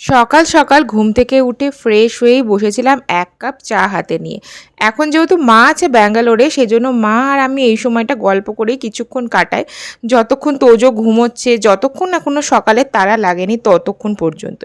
সকাল সকাল ঘুম থেকে উঠে ফ্রেশ হয়েই বসেছিলাম এক কাপ চা হাতে নিয়ে। এখন যেহেতু মা আছে ব্যাঙ্গালোরে সেই জন্য মা আর আমি এই সময়টা গল্প করেই কিছুক্ষণ কাটাই। যতক্ষণ তোজো ঘুমোচ্ছে, যতক্ষণ না এখনও সকালে তারা লাগেনি ততক্ষণ পর্যন্ত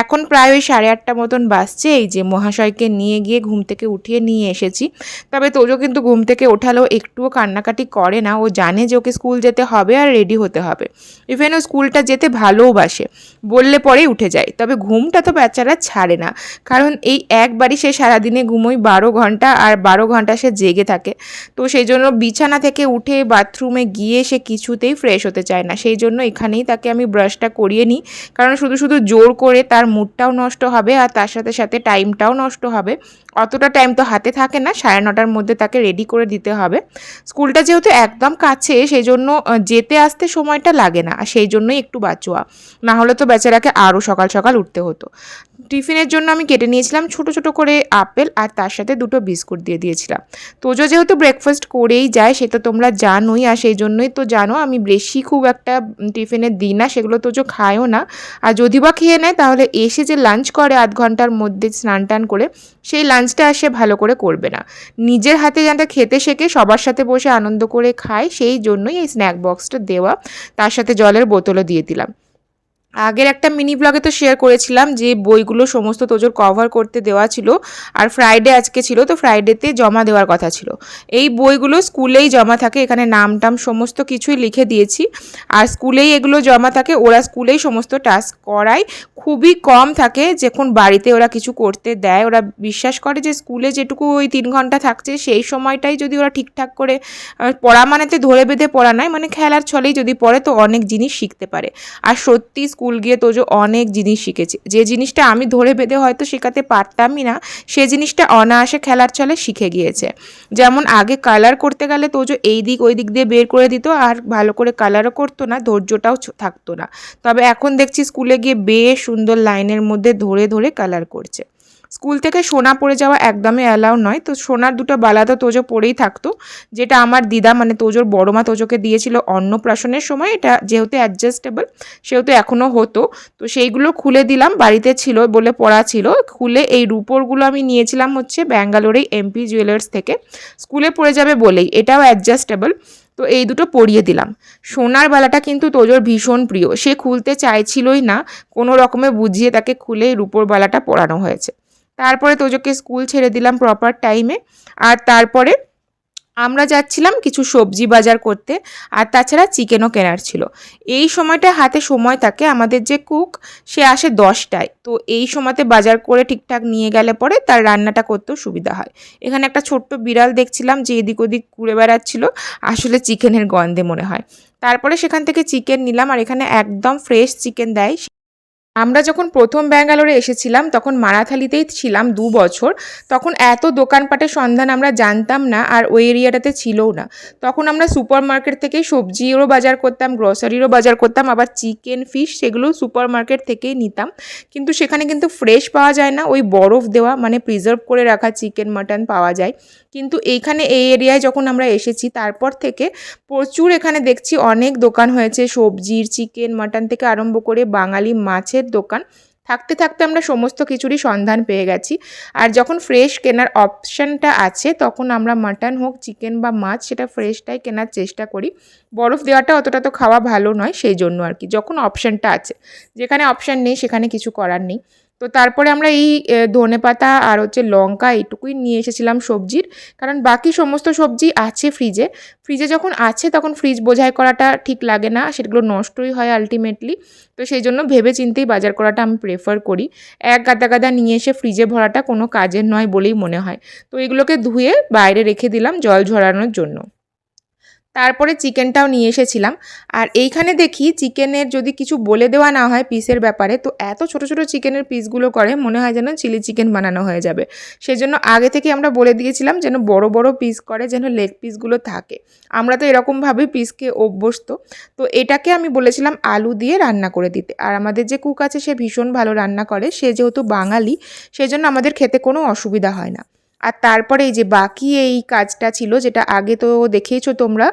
এখন প্রায় ওই সাড়ে আটটা মতন বাসছে এই যে মহাশয়কে নিয়ে গিয়ে ঘুম থেকে উঠিয়ে নিয়ে এসেছি। তবে তোজো কিন্তু ঘুম থেকে ওঠালেও একটুও কান্নাকাটি করে না। ও জানে যে ওকে স্কুল যেতে হবে আর রেডি হতে হবে। ইভেন ও স্কুলটা যেতে ভালোওবাসে বললে পরেই উঠে যায়। তবে ঘুমটা তো বেচারা ছাড়ে না। কারণ এই একবারই সে সারাদিনে ঘুমোই বারো ঘণ্টা আর বারো ঘণ্টা সে জেগে থাকে। তো সেই জন্য বিছানা থেকে উঠে বাথরুমে গিয়ে সে কিছুতেই ফ্রেশ হতে চায় না। সেই জন্য এখানেই তাকে আমি ব্রাশটা করিয়ে নিই। কারণ শুধু শুধু জোর করে তার মুডটাও নষ্ট হবে আর তার সাথে সাথে টাইমটাও নষ্ট হবে। অতটা টাইম তো হাতে থাকে না, সাড়ে নটার মধ্যে তাকে রেডি করে দিতে হবে। স্কুলটা যেহেতু একদম কাছে সেই জন্য যেতে আসতে সময়টা লাগে না। আর সেই জন্যই একটু বাঁচোয়া। না হলে তো বেচারাকে আরও সকাল সকাল উঠতে হতো। টিফিনের জন্য আমি কেটে নিয়েছিলাম ছোট ছোট করে আপেল আর তার সাথে দুটো বিস্কুট দিয়ে দিয়েছিলাম। তোজো যেহেতু ব্রেকফাস্ট করেই যায় সেটা তোমরা জানোই আর সেই জন্যই তো জানো, আমি বেশি খুব একটা টিফিনে দিই না, সেগুলো তোজো খায়ও না। আর যদি বা খেয়ে নেয়, তাহলে এসে যে লাঞ্চ করে আধ ঘণ্টার মধ্যে স্নান টান করে, সেই লাঞ্চটা আর সে ভালো করে করবে না। নিজের হাতে যাতে খেতে শেখে, সবার সাথে বসে আনন্দ করে খায়, সেই জন্যই এই স্ন্যাক বক্সটা দেওয়া, তার সাথে জলের বোতলও দিয়ে দিলাম। আগের একটা মিনি ব্লগে তো শেয়ার করেছিলাম যে বইগুলো সমস্ত তোজোর কভার করতে দেওয়া ছিল আর ফ্রাইডে আজকে ছিল, তো ফ্রাইডেতে জমা দেওয়ার কথা ছিল। এই বইগুলো স্কুলেই জমা থাকে, এখানে নাম টাম সমস্ত কিছুই লিখে দিয়েছি। আর স্কুলেই এগুলো জমা থাকে, ওরা স্কুলেই সমস্ত টাস্ক করায়। খুবই কম থাকে, যখন বাড়িতে ওরা কিছু করতে দেয়, ওরা বিশ্বাস করে যে স্কুলে যেটুকু ওই তিন ঘণ্টা থাকছে, সেই সময়টাই যদি ওরা ঠিকঠাক করে পড়া মানেতে ধরে বেঁধে পড়া নয় মানে খেলার ছলেই যদি পড়ে, তো অনেক জিনিস শিখতে পারে। আর সত্যি স্কুল গিয়ে তোজো অনেক জিনিস শিখেছে। যে জিনিসটা আমি ধরে বেঁধে হয়তো শেখাতে পারতামই না, সে জিনিসটা অনায়াসে খেলার ছলে শিখে গিয়েছে। যেমন আগে কালার করতে গেলে তোজো এই দিক ওই দিক দিয়ে বের করে দিত, আর ভালো করে কালারও করতো না, ধৈর্যটাও থাকতো না। তবে এখন দেখছি স্কুলে গিয়ে বেশ সুন্দর লাইনের মধ্যে ধরে ধরে কালার করছে। স্কুল থেকে সোনা পড়ে যাওয়া একদমই অ্যালাউ নয়। তো সোনার দুটো বালা তো তোজো পরেই থাকতো, যেটা আমার দিদা মানে তোজোর বড় মা তোজোকে দিয়েছিল অন্নপ্রাশনের সময়। এটা যেহেতু অ্যাডজাস্টেবল সেহেতু এখনও হতো। তো সেইগুলো খুলে দিলাম, বাড়িতে ছিল বলে পড়া ছিল। খুলে এই রুপোরগুলো আমি নিয়েছিলাম হচ্ছে ব্যাঙ্গালোরেই এমপি জুয়েলার্স থেকে। স্কুলে পড়ে যাবে বলেই, এটাও অ্যাডজাস্টেবল তো এই দুটো পরিয়ে দিলাম। সোনার বালাটা কিন্তু তোজোর ভীষণ প্রিয়। সে খুলতে চাইছিলই না, কোনো রকমে বুঝিয়ে তাকে খুলে রুপোর বালাটা পরানো হয়েছে। তারপরে তোজোকে স্কুল ছেড়ে দিলাম প্রপার টাইমে আর তারপরে আমরা যাচ্ছিলাম কিছু সবজি বাজার করতে, আর তাছাড়া চিকেনও কেনার ছিল। এই সময়টা হাতে সময় থাকে, আমাদের যে কুক সে আসে দশটায়। তো এই সময়তে বাজার করে ঠিকঠাক নিয়ে গেলে পরে তার রান্নাটা করতেও সুবিধা হয়। এখানে একটা ছোট্ট বিড়াল দেখছিলাম, যে এদিক ওদিক ঘুরে বেড়াচ্ছিল, আসলে চিকেনের গন্ধে মনে হয়। তারপরে সেখান থেকে চিকেন নিলাম, আর এখানে একদম ফ্রেশ চিকেন দেয়। আমরা যখন প্রথম ব্যাঙ্গালোরে এসেছিলাম, তখন মারাথালিতেই ছিলাম দু বছর। তখন এত দোকানপাটের সন্ধান আমরা জানতাম না আর ওই এরিয়াটাতে ছিলও না। তখন আমরা সুপার মার্কেট থেকেই সবজিরও বাজার করতাম, গ্রসারিরও বাজার করতাম, আবার চিকেন, ফিশ সেগুলো সুপার মার্কেট থেকেই নিতাম। কিন্তু সেখানে কিন্তু ফ্রেশ পাওয়া যায় না, ওই বরফ দেওয়া মানে প্রিজার্ভ করে রাখা চিকেন, মাটন পাওয়া যায়। কিন্তু এইখানে এই এরিয়ায় যখন আমরা এসেছি, তারপর থেকে প্রচুর এখানে দেখছি অনেক দোকান হয়েছে, সবজির, চিকেন, মাটন থেকে আরম্ভ করে বাঙালি মাছের দোকান। থাকতে থাকতে আমরা সমস্ত কিছুরই সন্ধান পেয়ে গেছি। আর যখন ফ্রেশ কেনার অপশানটা আছে, তখন আমরা মাটন হোক চিকেন বা মাছ, সেটা ফ্রেশটাই কেনার চেষ্টা করি। বরফ দেওয়াটা অতটা তো খাওয়া ভালো নয়, সেই জন্য আর কি। যখন অপশানটা আছে, যেখানে অপশান নেই, সেখানে কিছু করার নেই। তো তারপরে আমরা এই ধনে পাতা আর হচ্ছে লঙ্কা এইটুকুই নিয়ে এসেছিলাম সবজির। কারণ বাকি সমস্ত সবজি আছে ফ্রিজে ফ্রিজে যখন আছে তখন ফ্রিজ বোঝাই করাটা ঠিক লাগে না, সেগুলো নষ্টই হয় আলটিমেটলি তো সেই জন্য ভেবে চিন্তেই বাজার করাটা আমি প্রেফার করি। এক গাদা গাদা নিয়ে এসে ফ্রিজে ভরাটা কোনো কাজের নয় বলেই মনে হয়। তো এগুলোকে ধুয়ে বাইরে রেখে দিলাম জল ঝরানোর জন্য। তারপরে চিকেনটাও নিয়ে এসেছিলাম। আর এইখানে দেখি চিকেনের যদি কিছু বলে দেওয়া না হয় পিসের ব্যাপারে, তো এত ছোট ছোট চিকেনের পিসগুলো করে, মনে হয় যেন চিলি চিকেন বানানো হয়ে যাবে। সেজন্য আগে থেকে আমরা বলে দিয়েছিলাম যেন বড় বড় পিস করে, যেন লেগ পিসগুলো থাকে। আমরা তো এরকমভাবেই পিসকে অভ্যস্ত। তো এটাকে আমি বলেছিলাম আলু দিয়ে রান্না করে দিতে। আর আমাদের যে কুক আছে সে ভীষণ ভালো রান্না করে, সে যেহেতু বাঙালি, সেজন্য আমাদের খেতে কোনো অসুবিধা হয় না। আর তারপরে এই যে বাকি এই কাজটা ছিল, যেটা আগে তো দেখেইছো তোমরা,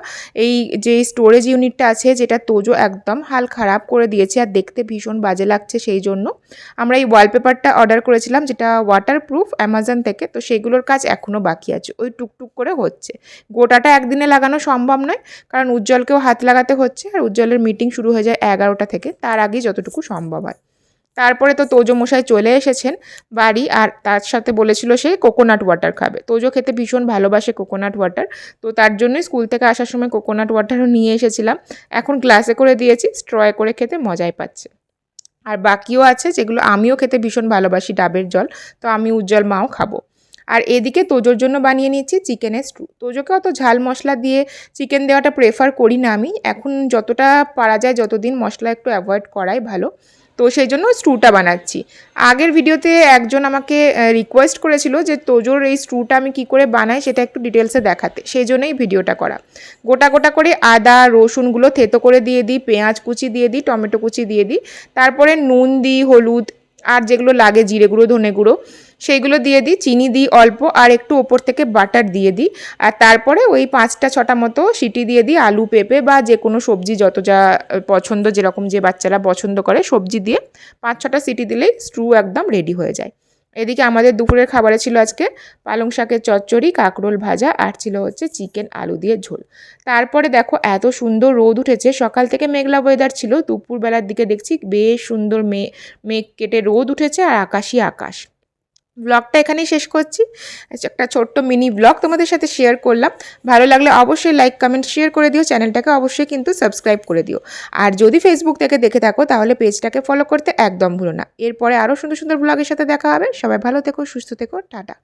এই যে স্টোরেজ ইউনিটটা আছে, যেটা তোজো একদম হাল খারাপ করে দিয়েছে আর দেখতে ভীষণ বাজে লাগছে সেই জন্য। আমরা এই ওয়ালপেপারটা অর্ডার করেছিলাম, যেটা ওয়াটারপ্রুফ অ্যামাজন থেকে, তো সেগুলোর কাজ এখনও বাকি আছে, ওই টুকটুক করে হচ্ছে। গোটাটা একদিনে লাগানো সম্ভব নয়, কারণ উজ্জ্বলকেও হাত লাগাতে হচ্ছে, আর উজ্জ্বলের মিটিং শুরু হয়ে যায় এগারোটা থেকে, তার আগে যতটুকু সম্ভব হয়। তারপরে তো তোজো মশাই চলে এসেছেন বাড়ি, আর তার সাথে বলেছিল সে কোকোনাট ওয়াটার খাবে। তোজো খেতে ভীষণ ভালোবাসে কোকোনাট ওয়াটার তো তার জন্যই স্কুল থেকে আসার সময় কোকোনাট ওয়াটারও নিয়ে এসেছিলাম। এখন গ্লাসে করে দিয়েছি স্ট্রয়ে করে খেতে মজাই পাচ্ছে। আর বাকিও আছে যেগুলো আমিও খেতে ভীষণ ভালোবাসি, ডাবের জল, তো আমি উজ্জ্বল মাও খাব। আর এদিকে তোজোর জন্য বানিয়ে নিচ্ছি চিকেনের স্টু তোজোকে অত ঝাল মশলা দিয়ে চিকেন দেওয়াটা প্রেফার করি না আমি। এখন যতটা পারা যায় যতদিন মশলা একটু অ্যাভয়েড করাই ভালো। তো সেই জন্য স্ট্রুটা বানাচ্ছি। আগের ভিডিওতে একজন আমাকে রিকোয়েস্ট করেছিল যে তোজোর এই স্ট্রুটা আমি কি করে বানাই সেটা একটু ডিটেলসে দেখাতে। সেই জন্যই ভিডিওটা করা। গোটা গোটা করে আদা, রসুনগুলো থেতো করে দিয়ে দিই, পেঁয়াজ কুচি দিয়ে দিই, টমেটো কুচি দিয়ে দিই। তারপরে নুন দিই, হলুদ, আর যেগুলো লাগে জিরে গুঁড়ো, ধনে গুঁড়ো। সেইগুলো দিয়ে দিই, চিনি দিই অল্প আর একটু ওপর থেকে বাটার দিয়ে দিই। আর তারপরে ওই পাঁচটা ছটা মতো সিটি দিয়ে দিই আলু, পেঁপে বা যে কোনো সবজি যত যা পছন্দ যেরকম যে বাচ্চারা পছন্দ করে সবজি দিয়ে পাঁচ ছটা সিটি দিলেই স্ট্রু একদম রেডি হয়ে যায়। এদিকে আমাদের দুপুরের খাবারে ছিল আজকে পালং শাকের চচ্চড়ি, কাঁকরোল ভাজা আর ছিল হচ্ছে চিকেন আলু দিয়ে ঝোল। তারপরে দেখো এত সুন্দর রোদ উঠেছে, সকাল থেকে মেঘলা ওয়েদার ছিল, দুপুরবেলার দিকে দেখছি বেশ সুন্দর মে, মেঘ কেটে রোদ উঠেছে আর আকাশই আকাশ। ব্লগটা এখানেই শেষ করছি। একটা ছোট্ট মিনি ব্লগ তোমাদের সাথে শেয়ার করলাম। ভালো লাগলে অবশ্যই লাইক কমেন্ট শেয়ার করে দিও। চ্যানেলটাকে অবশ্যই কিন্তু সাবস্ক্রাইব করে দিও। আর যদি ফেসবুক থেকে দেখে থাকো, তাহলে পেজটাকে ফলো করতে একদম ভুলো না। এরপরে আরও সুন্দর সুন্দর ব্লগের সাথে দেখা হবে। সবাই ভালো থেকো, সুস্থ থেকো, টাটা।